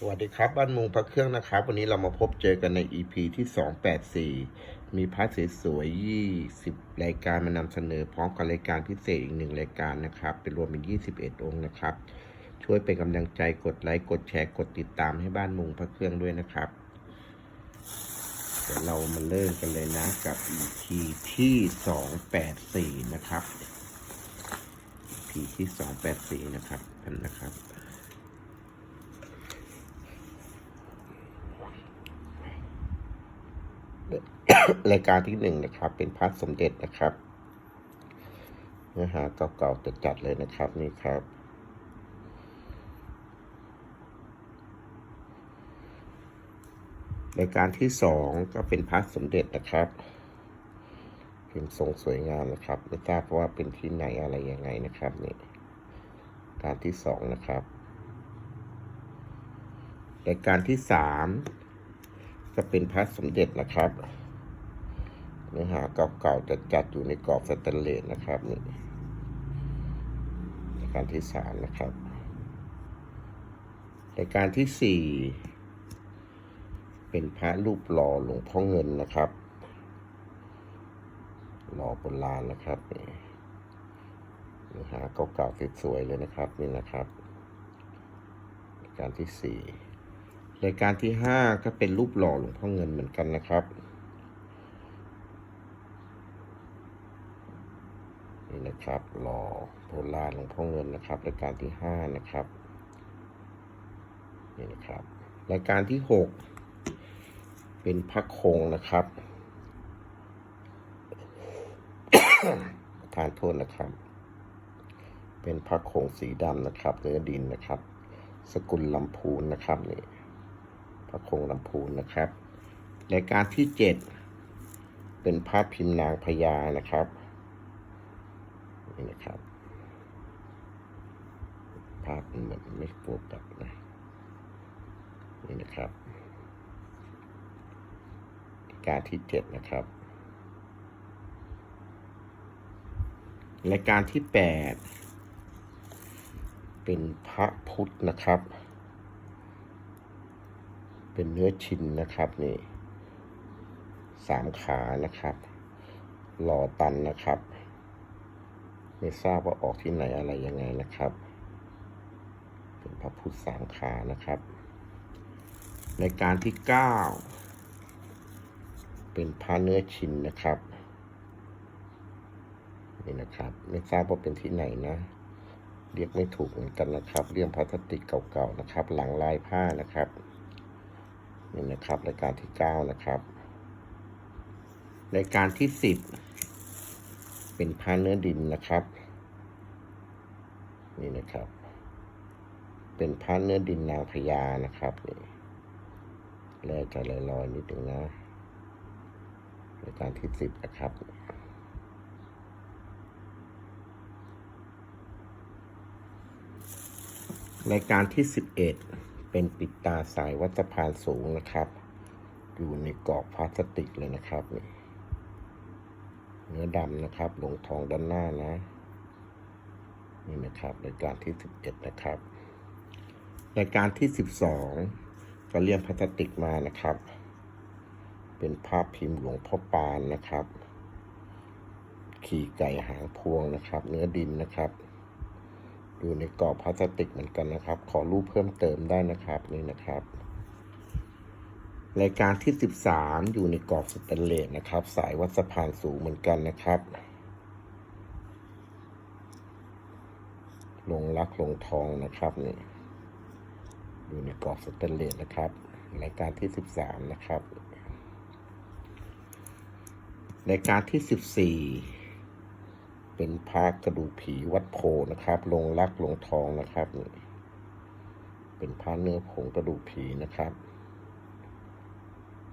สวัสดีครับบ้านมุงพระเครื่องนะครับ วันนี้เรามาพบเจอกันใน EP ที่ 284 มีพระสวยๆ20 รายการมานำเสนอพร้อมกับรายการพิเศษอีกหนึ่งรายการนะครับ เป็นรวมเป็น 21 องค์นะครับ ช่วยเป็นกำลังใจกดไลค์กดแชร์กดติดตามให้บ้านมุงพระเครื่องด้วยนะครับ เดี๋ยวเรามาเริ่มกันเลยนะกับ EP ที่ 284 นะครับ EP ที่ 284 นะครับอันนะครับ รายการที่หนึ่งนะครับ เป็นพระสมเด็จนะครับเนื้อหาเก่าๆจัดๆเลยนะครับนี่ครับรายการที่สองก็เป็นพระสมเด็จนะครับพิมพ์ทรงสวยงามนะครับ ไม่ทราบว่าเป็นที่ไหนอะไรยังไงนะครับนี่การที่สองนะครับรายการที่สาม ก็เป็นพระสมเด็จนะครับเนื้อหาเก่าๆจะจัดอยู่ในกรอบสแตนเลสนะครับนี่การที่สามนะครับรายการที่สี่เป็นพระรูปหล่อหลวงพ่อเงินนะครับหล่อโบราณนะครับเนื้อหาเก่าๆสวยๆเลยนะครับนี่นะครับ การที่สี่ รายการที่ห้าก็เป็นรูปหล่อหลวงพ่อเงินเหมือนกันนะครับ นี่นะครับหล่อโบราหลวงพ่อเงินนะครับรายการที่ห้านะครับนี่นะครับรายการที่หกเป็นพระคงนะครับทานโทษนะครับ เป็นพระคงสีดำนะครับเนื้อดินนะครับ สกุลลำพูนนะครับนี่ พระคงลำพูนนะครับรายการที่เจ็ดเป็นพระพิมพ์นางพญานะครับนี่นะครับ ภาพมันเหมือนไม่โฟกัสนะนี่นะครับรายการที่เจ็ดนะครับรายการที่แปดเป็นพระพุทธนะครับ เป็นเนื้อชิ้นนะครับนี่สามขานะครับหล่อตันนะครับ ไม่ทราบว่าออกที่ไหนอะไรยังไงนะครับ เป็นพระพุทธสามขานะครับ ในการที่เก้าเป็นพระเนื้อชิ้นนะครับนี่นะครับ ไม่ทราบว่าเป็นที่ไหนนะ เรียกไม่ถูกเหมือนกันนะครับ เรื่องพลาสติกเก่าๆนะครับ หลังลายผ้านะครับ นี่นะครับรายการที่เก้านะครับรายการที่สิบเป็นพาเนื้อดินนะครับ นี่นะครับ เป็นพาเนื้อดินนางพญานะครับนี่แลจะลอยๆนิดหนึ่งนะรายการที่สิบนะครับรายการที่สิบเอ็ด เป็นปิดตาสายวัดสะพานสูงนะครับ อยู่ในกรอบพลาสติกเลยนะครับ เนื้อดำนะครับลงทองด้านหน้านะ นี่นะครับรายการที่สิบเอ็ดนะครับรายการที่สิบสองก็เลี่ยมพลาสติกมานะครับ เป็นภาพพิมพ์หลวงพ่อปานนะครับ ขี่ไก่หางพวงนะครับ เนื้อดินนะครับ อยู่ในกรอบพลาสติกเหมือนกันนะครับ ขอรูปเพิ่มเติมได้นะครับนี่นะครับ รายการที่ 13 อยู่ในกรอบสแตนเลสนะครับ สายวัดสะพานสูงเหมือนกันนะครับลงรักลงทองนะครับนี่อยู่ในกรอบสแตนเลสนะครับรายการที่ 13 นะครับรายการที่ 14 เป็นพระกระดูกผีวัดโพนะครับ ลงรักลงทองนะครับนี่เป็นพระเนื้อผงกระดูกผีนะครับ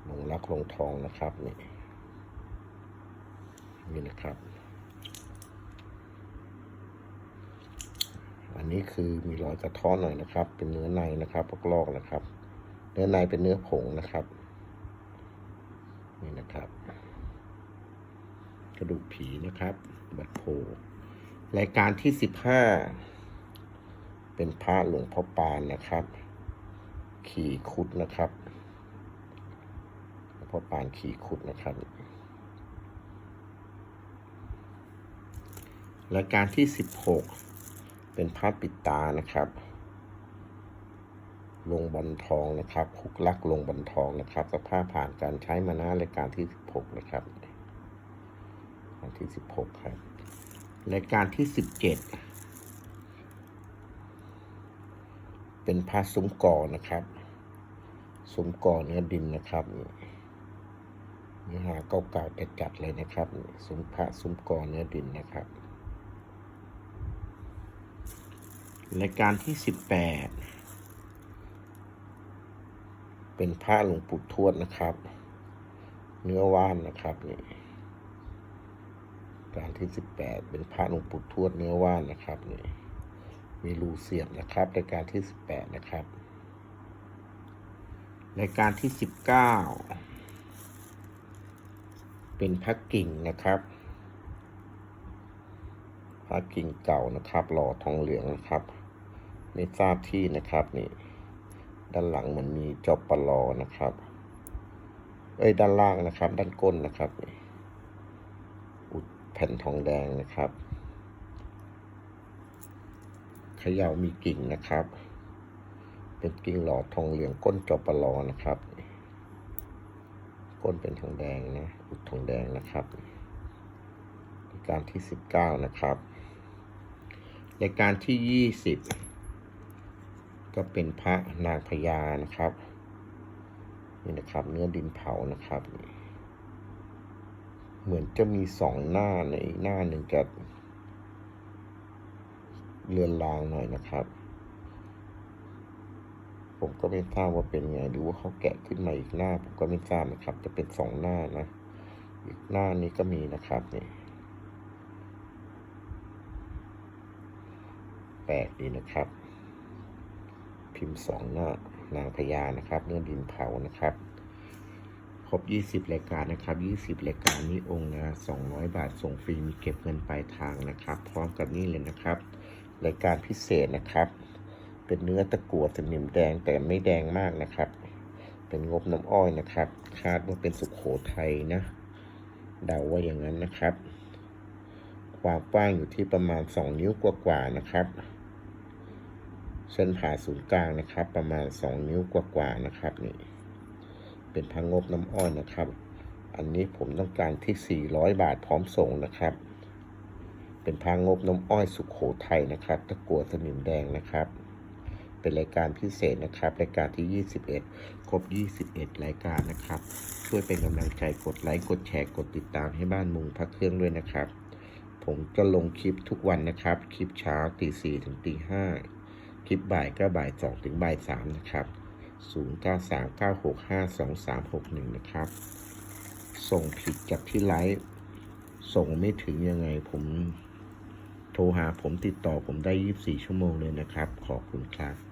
ลงรักลงทองนะครับนี่นี่นะครับ อันนี้คือมีรอยกระท้อนหน่อยนะครับ เป็นเนื้อในนะครับพวกลอกนะครับ เนื้อในเป็นเนื้อผงนะครับ นี่นะครับ กระดูกผีนะครับบัดโพรายการที่สิบห้าเป็นพระหลวงพ่อปานนะครับ ขี่คุดนะครับหลวงพ่อปานขี่คุดนะครับรายการที่สิบหกเป็นพระปิดตานะครับลงบอลทองนะครับคุกลักลงบอลทองนะครับสภาพผ่านการใช้มานะรายการที่สิบหกนะครับ รายการที่สิบหกครับรายการที่สิบเจ็ดเป็นพระซุ้มก่อนะครับซุ้มก่อเนื้อดินนะครับเนื้อหาเก่าๆแต่จัดเลยนะครับนี่ซุ้มพระซุ้มก่อเนื้อดินนะครับรายการที่สิบแปดเป็นพระหลวงปู่ทวดนะครับ เนื้อว่านนะครับนี่ การที่สิบแปดเป็นพระหลวงปู่ทวดเนื้อว่านนะครับนี่มีรูเสียบนะครับรายการที่สิบแปดนะครับรายการที่สิบเก้าเป็นพระกิ่งนะครับพระกิ่งเก่านะครับหล่อทองเหลืองนะครับ ไม่ทราบที่นะครับนี่ ด้านหลังมันมีจอบปลอนะครับ เอ้ยด้านล่างนะครับ ด้านก้นนะครับนี่ แผ่นทองแดงนะครับเขย่ามีกิ่งนะครับ เป็นกิ่งหล่อทองเหลืองก้นจอบปลอนะครับ ก้นเป็นทองแดงนะอุดทองแดงนะครับรายการที่สิบเก้านะครับรายการที่ยี่สิบก็เป็นพระนางพญานะครับนี่นะครับ เนื้อดินเผานะครับ เหมือนจะมีสองหน้าในหน้าหนึ่งจะเลือนลางหน่อยนะครับ ผมก็ไม่ทราบว่าเป็นไงหรือว่าเขาแกะขึ้นมาอีกหน้า ผมก็ไม่ทราบนะครับ จะเป็นสองหน้านะ อีกหน้านี้ก็มีนะครับนี่แปลกดีนะครับ พิมพ์สองหน้านางพญานะครับ เนื้อดินเผานะครับ บ 20 รายการนะครับ 20 รายการนี้องค์ละ200 บาท ส่งฟรี มีเก็บเงินปลายทางนะครับ พร้อมกับนี่เลยนะครับ รายการพิเศษนะครับ เป็นเนื้อตะกั่วสนิมแดงแต่ไม่แดงมากนะครับ เป็นงบน้ำอ้อยนะครับ คาดว่าเป็นสุขโขทัยนะ เดาว่าอย่างนั้นนะครับ ความกว้างอยู่ที่ประมาณ 2 นิ้วกว่าๆนะครับเส้นผ่าศูนย์กลางนะครับ ประมาณ 2 นิ้วกว่าๆนะครับนี่ เป็นพังงบน้ำอ้อยนะครับ อันนี้ผมต้องการที่ 400 บาทพร้อมส่งนะครับ เป็นพังงบน้ำอ้อยสุขโขทัยนะครับตะกัวสนิมแดงนะครับ เป็นรายการพิเศษนะครับ รายการที่ 21 ครบ 21 รายการนะครับ ช่วยเป็นกำลังใจกดไลค์กดแชร์กดติดตามให้บ้านมุงพักเครื่องด้วยนะครับ ผมจะลงคลิปทุกวันนะครับ คลิปเช้าตีสี่ถึงตีห้าคลิปบ่ายก็บ่ายสองถึงบ่ายสามนะครับ 0 9 3 9 6 5 2 3 6 1 นะครับ ส่งผิดจากที่ไลฟ์ส่งไม่ถึงยังไงผมโทรหาผมติดต่อผมได้ 24 ชั่วโมงเลยนะครับ ขอบคุณครับ